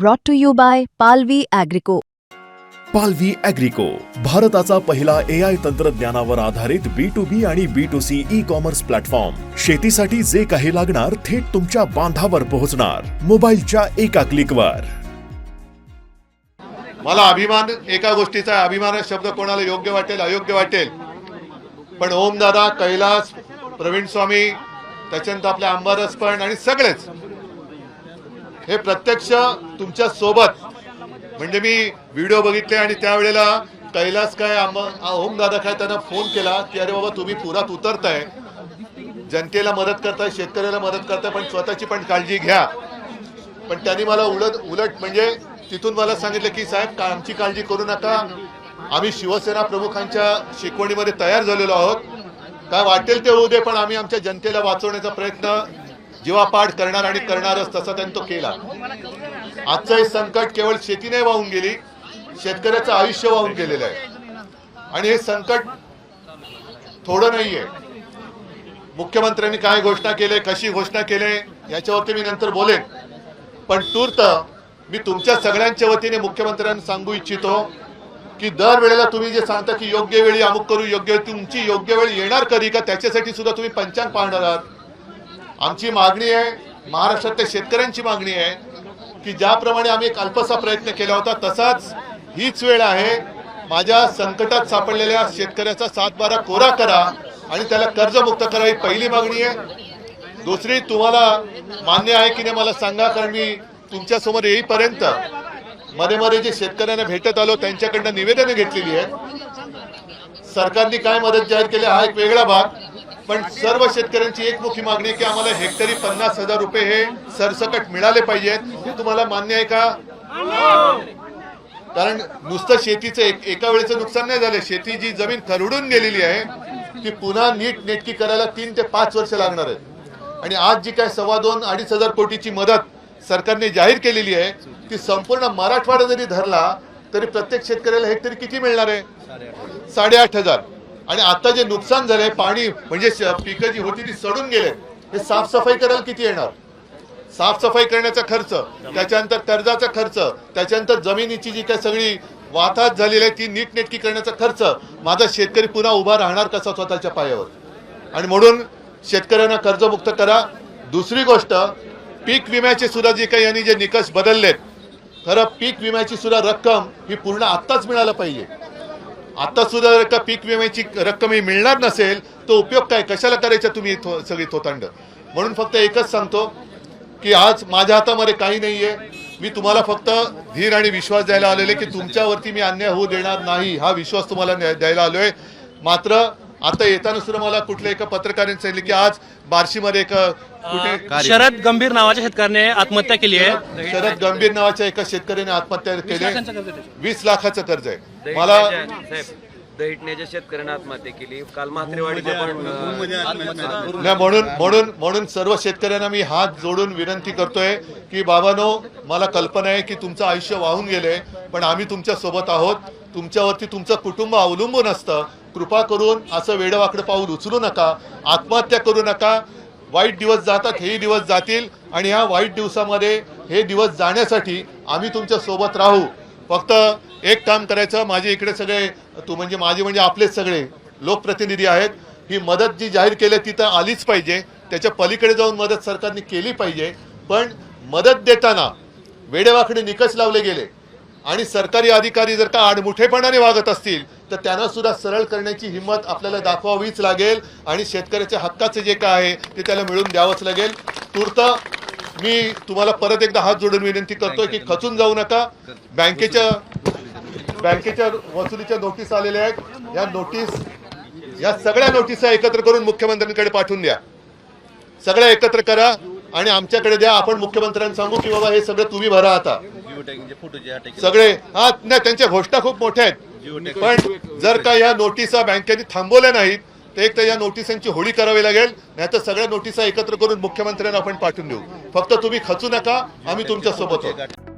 brought to you by Palvi Agrico. पालवी अॅग्रिको भारताचा पहिला ए आय तंत्रज्ञानावर आधारित बी टू बी आणि B to C e commerce platform शेतीसाठी जे काही लागणार थेट तुमच्या बांधावर पोहोचणार. मोबाईलच्या एका क्लिकवर मला अभिमान एका गोष्टीचा अभिमान हा शब्द कोणाला योग्य वाटेल अयोग्य वाटेल. पण ओमदादा कैलास प्रवीण स्वामी त्याच्यानंतर आपले अंबारस पण आणि सगळेच हे प्रत्यक्ष तुमच्यासोबत. म्हणजे मी व्हिडिओ बघितले आणि त्यावेळेला कैलास काय ओम दादा काय त्यांना फोन केला की अरे बाबा तुम्ही पुरात उतरताय. जनतेला मदत करताय शेतकऱ्याला मदत करताय पण स्वतःची पण काळजी घ्या. पण त्यांनी मला उलट उलट म्हणजे तिथून मला सांगितलं की साहेब का आमची काळजी करू नका? आम्ही शिवसेना प्रमुखांच्या शिकवणीमध्ये तयार झालेलो आहोत. काय वाटेल ते होऊ दे पण आम्ही आमच्या जनतेला वाचवण्याचा प्रयत्न जीवापाठ करणार आणि करणारच तसा त्यांनी तो केला. आजचं हे संकट केवळ शेती नाही वाहून गेली शेतकऱ्याचं आयुष्य वाहून गेलेलं आहे. आणि हे संकट थोडं नाहीये. मुख्यमंत्र्यांनी काय घोषणा केले कशी घोषणा केले याच्यावरती मी नंतर बोलेन. पण तूर्त मी तुमच्या सगळ्यांच्या वतीने मुख्यमंत्र्यांना सांगू इच्छितो की दर वेळेला तुम्ही जे सांगता की योग्य वेळी अमुक करू योग्य तुमची योग्य वेळ येणार कधी का त्याच्यासाठी सुद्धा तुम्ही पंचांग पाहणार आहात. आमची मागणी आहे महाराष्ट्रातल्या शेतकऱ्यांची मागणी आहे की ज्याप्रमाणे आम्ही एक अल्पसा प्रयत्न केला होता तसाच हीच वेळ आहे माझ्या संकटात सापडलेल्या शेतकऱ्याचा सातबारा कोरा करा आणि त्याला कर्जमुक्त करा ही पहिली मागणी आहे. दुसरी तुम्हाला मान्य आहे की नाही मला सांगा कारण मी तुमच्यासमोर येईपर्यंत मध्ये मध्ये जे शेतकऱ्यांना भेटत आलो त्यांच्याकडनं निवेदनं घेतलेली आहेत. सरकारने काय मदत जाहीर केली हा एक वेगळा भाग. पण सर्व शेतकऱ्यांची एकमुखी मागणी की आम्हाला हेक्टरी पन्नास हजार रुपये हे सरसकट मिळाले पाहिजेत. हे तुम्हाला मान्य आहे का? कारण नुसतं शेतीचं एक एका वेळेचं नुकसान नाही झालं. शेती जी जमीन खरडून गेलेली आहे ती पुन्हा नीट नेटकी करायला तीन ते पाच वर्ष लागणार आहेत. आणि आज जी काय सव्वा दोन अडीच हजार कोटीची मदत सरकारने जाहीर केलेली आहे ती संपूर्ण मराठवाडा जरी धरला तरी प्रत्येक शेतकऱ्याला हेक्टरी किती मिळणार आहे? साडेआठ हजार. आणि आता जे नुकसान झालंय पाणी म्हणजे पिकं जी होती ती सडून गेले हे साफसफाई करायला किती येणार? साफसफाई करण्याचा खर्च त्याच्यानंतर कर्जाचा खर्च त्याच्यानंतर जमिनीची जी काय सगळी वाताहत झालेली आहे ती नीटनेटकी करण्याचा खर्च. माझा शेतकरी पुन्हा उभा राहणार कसा स्वतःच्या पायावर? आणि म्हणून शेतकऱ्यांना कर्जमुक्त करा. दुसरी गोष्ट पीक विम्याचे सुद्धा जे काही यांनी जे निकष बदललेत खरं पीक विम्याची सुद्धा रक्कम ही पूर्ण आत्ताच मिळायला पाहिजे. आता सुद्धा जर का पीक विम्याची रक्कम ही मिळणार नसेल तो उपयोग काय? कशाला करायचा तुम्ही सगळी थोतांड? म्हणून फक्त एकच सांगतो की आज माझ्या हातामध्ये काही नाहीये. मी तुम्हाला फक्त धीर आणि विश्वास द्यायला आलेले की तुमच्यावरती मी अन्याय होऊ देणार नाही. हा विश्वास तुम्हाला द्या- द्यायला आलोय. मात्र आता येताना सुद्धा मला कुठल्या एका पत्रकाराने सांगितले की आज बार्शीमध्ये एक कुठे शरद गंभीर नावाच्या शेतकऱ्याने आत्महत्या केली आहे. शरद गंभीर नावाच्या एका शेतकऱ्याने आत्महत्या केली. वीस लाखाचं कर्ज आहे. मला दहिटण्याच्या शेतकऱ्याने आत्महत्या केली. काल म्हात्रेवाडीच्या पण नाही म्हणून म्हणून म्हणून सर्व शेतकऱ्यांना मी हात जोडून विनंती करतोय की बाबानो मला कल्पना आहे की तुमचं आयुष्य वाहून गेले पण आम्ही तुमच्यासोबत आहोत. तुमच्यावरती तुमचं कुटुंब अवलंबून असतं. कृपा करून असं वेडवाकडं पाऊल उचलू नका. आत्महत्या करू नका. वाईट दिवस जातात हेही दिवस जातील. आणि ह्या वाईट दिवसामध्ये हे दिवस जाण्यासाठी आम्ही तुमच्यासोबत राहू. फक्त एक काम करायचं माझे इकडे सगळे तू म्हणजे माझे म्हणजे आपलेच सगळे लोकप्रतिनिधी आहेत. ही मदत जी जाहीर केली ती तर आलीच पाहिजे. त्याच्या पलीकडे जाऊन मदत सरकारने केली पाहिजे. पण मदत देताना वेडेवाकडे निकष लावले गेले. आणि सरकारी अधिकारी जर का आडमुठेपणाने वागत असतील तर त्यांना सुद्धा सरळ करण्याची हिंमत आपल्याला दाखवावीच लागेल. आणि शेतकऱ्याच्या हक्काचं जे काय आहे ते त्याला मिळून द्यावंच लागेल. तूर्त मी तुम्हाला परत एकदा हात जोडून विनंती करतोय की खचून जाऊ नका. बँकेच्या बँकेच्या वसुलीच्या नोटीस आलेल्या आहेत. या नोटीस या सगळ्या नोटिसा एकत्र करून मुख्यमंत्र्यांकडे पाठवून द्या. सगळ्या एकत्र करा आणि आमच्याकडे द्या. आपण मुख्यमंत्र्यांना सांगू की बाबा हे सगळं तुम्ही भरा आता. सगळे हा नाही त्यांच्या घोषणा खूप मोठ्या आहेत. पण जर का या नोटिसा बँकेने थांबवल्या नाहीत तर एक तर या नोटिसांची होळी करावी लागेल. नाहीतर सगळ्या नोटिसा एकत्र करून मुख्यमंत्र्यांना आपण पाठवून देऊ. फक्त तुम्ही खचू नका. आम्ही तुमच्यासोबत आहोत.